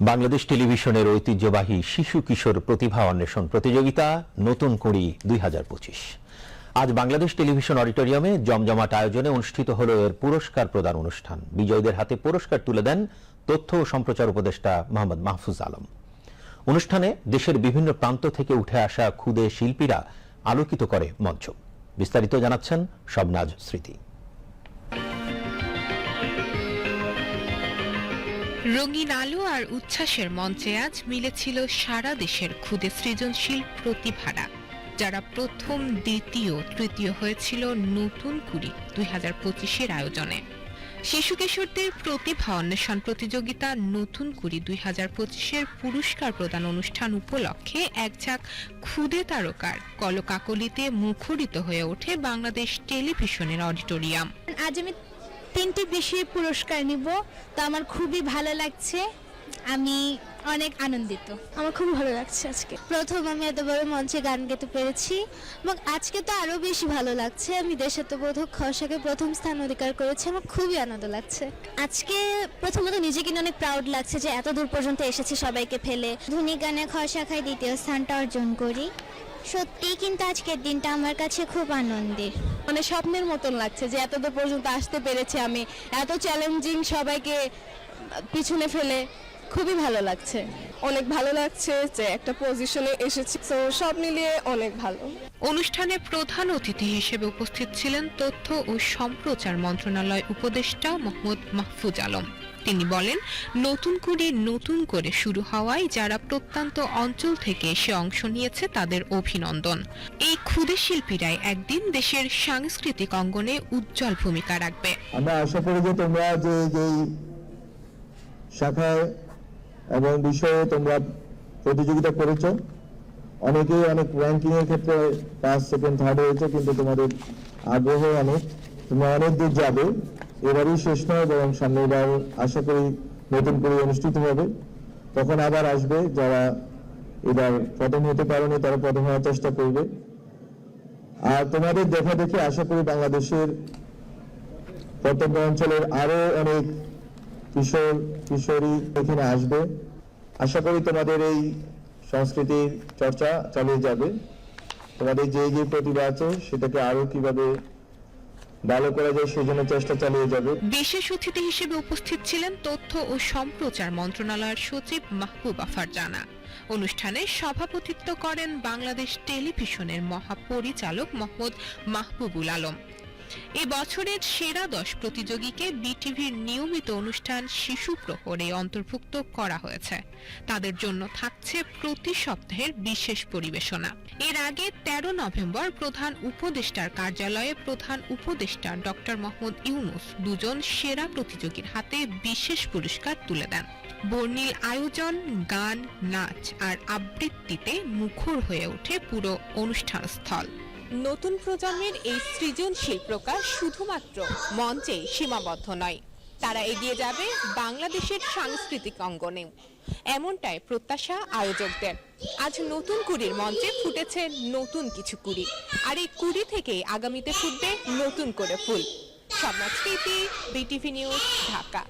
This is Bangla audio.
বাংলাদেশ টেলিভিশনের ঐতিহ্যবাহী শিশু কিশোর প্রতিভা অন্বেষণ প্রতিযোগিতা নতুন কুড়ি দুই আজ বাংলাদেশ টেলিভিশন অডিটোরিয়ামে জমজমাট আয়োজনে অনুষ্ঠিত হল এর পুরস্কার প্রদান অনুষ্ঠান। বিজয়ীদের হাতে পুরস্কার তুলে দেন তথ্য ও সম্প্রচার উপদেষ্টা মোহাম্মদ মাহফুজ আলম। অনুষ্ঠানে দেশের বিভিন্ন প্রান্ত থেকে উঠে আসা ক্ষুদে শিল্পীরা আলোকিত করে মঞ্চ। বিস্তারিত জানাচ্ছেন শবনাজ স্মৃতি। রঙিন আলো আর উচ্ছ্বাসের মঞ্চে আজ মিলেছিল সারা দেশের ক্ষুদে সৃজনশীল প্রতিভারা, যারা প্রথম, দ্বিতীয়, তৃতীয় হয়েছিল নতুন কুড়ি দুই হাজার পঁচিশের আয়োজনে। শিশু কিশোরদের প্রতিভা অন্বেষণ প্রতিযোগিতা নতুন কুড়ি দুই হাজার পঁচিশের পুরস্কার প্রদান অনুষ্ঠান উপলক্ষে এক ঝাঁক ক্ষুদে তারকার কলকাকলিতে মুখরিত হয়ে ওঠে বাংলাদেশ টেলিভিশনের অডিটোরিয়াম। আজ আমি তিনটি বিষয়ে পুরস্কার নিব তো আমার খুবই ভালো লাগছে। আমি অনেক আনন্দিত। আমার খুব ভালো লাগছে আজকে। প্রথম আমি এত বড় মঞ্চে গান গেতে পেরেছি এবং আজকে তো আরও বেশি ভালো লাগছে। আমি দেশাত্মবোধক খসাকে প্রথম স্থান অধিকার করেছি আমার খুবই আনন্দ লাগছে। আজকে প্রথমত নিজেকে অনেক প্রাউড লাগছে যে এত দূর পর্যন্ত এসেছি সবাইকে ফেলে। ধনী গানে খসাখায় দ্বিতীয় স্থানটা অর্জন করি। সত্যি কিন্তু আজকের দিনটা আমার কাছে খুব আনন্দের। মানে স্বপ্নের মতন লাগছে যে এতদূর পর্যন্ত আসতে পেরেছি আমি। এত চ্যালেঞ্জিং সবাইকে পিছনে ফেলে খুবই ভালো লাগছে। অনেক ভালো লাগছে যে একটা পজিশনে এসেছি। তো সব মিলিয়ে অনেক ভালো। অনুষ্ঠানে প্রধান অতিথি হিসেবে উপস্থিত ছিলেন তথ্য ও সম্প্রচার মন্ত্রণালয় উপদেষ্টা মোহাম্মদ মাহফুজ আলম। তিনি বলেন, নতুন করে নতুন করে শুরু হওয়ায় যারা প্রত্যন্ত অঞ্চল থেকে এসে অংশ নিয়েছে তাদের অভিনন্দন। এই ক্ষুদে শিল্পীরাই একদিন দেশের সাংস্কৃতিক অঙ্গনে উজ্জ্বল ভূমিকা রাখবে। আমরা আশা করি যে তোমরা যে যেই শাখায় এবং বিষয়ে তোমরা প্রতিযোগিতা করেছ, অনেকেই অনেক র্যাঙ্কিং এর ক্ষেত্রে ফার্স্ট সেকেন্ড থার্ড হয়েছে, কিন্তু তোমাদের আগ্রহ অনেক। তোমরা অনেক দূর যাবে। এবারই শেষ নয়, বরং সামনের বার আশা করি নতুন করে অনুষ্ঠিত হবে। তখন আবার আসবে যারা এবার প্রথম হতে পারেনি, তারা প্রথম হওয়ার চেষ্টা করবে। আর তোমাদের দেখা দেখে আশা করি বাংলাদেশের প্রত্যন্ত অঞ্চলের আরও অনেক কিশোর, কিশোরী এখানে আসবে। আশা করি তোমাদের এই সংস্কৃতির চর্চা চালিয়ে যাবে। তোমাদের যে যে প্রতিভা আছে, সেটাকে আরও কীভাবে ভালো করা যায় সেজন্য চেষ্টা চালিয়ে যাবে। বিশেষ অতিথি হিসেবে উপস্থিত ছিলেন তথ্য ও সম্প্রচার মন্ত্রণালয়ের সচিব মাহবুব আফার জানা। অনুষ্ঠানে সভাপতিত্ব করেন বাংলাদেশ টেলিভিশনের মহাপরিচালক মোহাম্মদ মাহবুবুল আলম। এ বছরের সেরা দশ প্রতিযোগীকে বিটিভির নিয়মিত অনুষ্ঠান শিশু প্রহরে অন্তর্ভুক্ত করা হয়েছে। তাদের জন্য থাকছে প্রতি সপ্তাহের বিশেষ পরিবেশনা। এর আগে ১৩ নভেম্বর প্রধান উপদেষ্টার কার্যালয়ে প্রধান উপদেষ্টা ডক্টর মোহাম্মদ ইউনুস দুজন সেরা প্রতিযোগীর হাতে বিশেষ পুরস্কার তুলে দেন। বর্ণিল আয়োজন, গান, নাচ আর আবৃত্তিতে মুখর হয়ে ওঠে পুরো অনুষ্ঠান স্থল নতুন প্রজন্মের এই সৃজনশীল প্রকাশ শুধুমাত্র মঞ্চে সীমাবদ্ধ নয়। তারা এগিয়ে যাবে বাংলাদেশের সাংস্কৃতিক অঙ্গনে। এমনটাই প্রত্যাশা আয়োজকদের। আজ নতুন কুড়ির মঞ্চে ফুটেছে নতুন কিছু কুড়ি। আর এই কুড়ি থেকেই আগামীতে ফুটবে নতুন করে ফুল। স্মৃতি বিটিভি নিউজ, ঢাকা।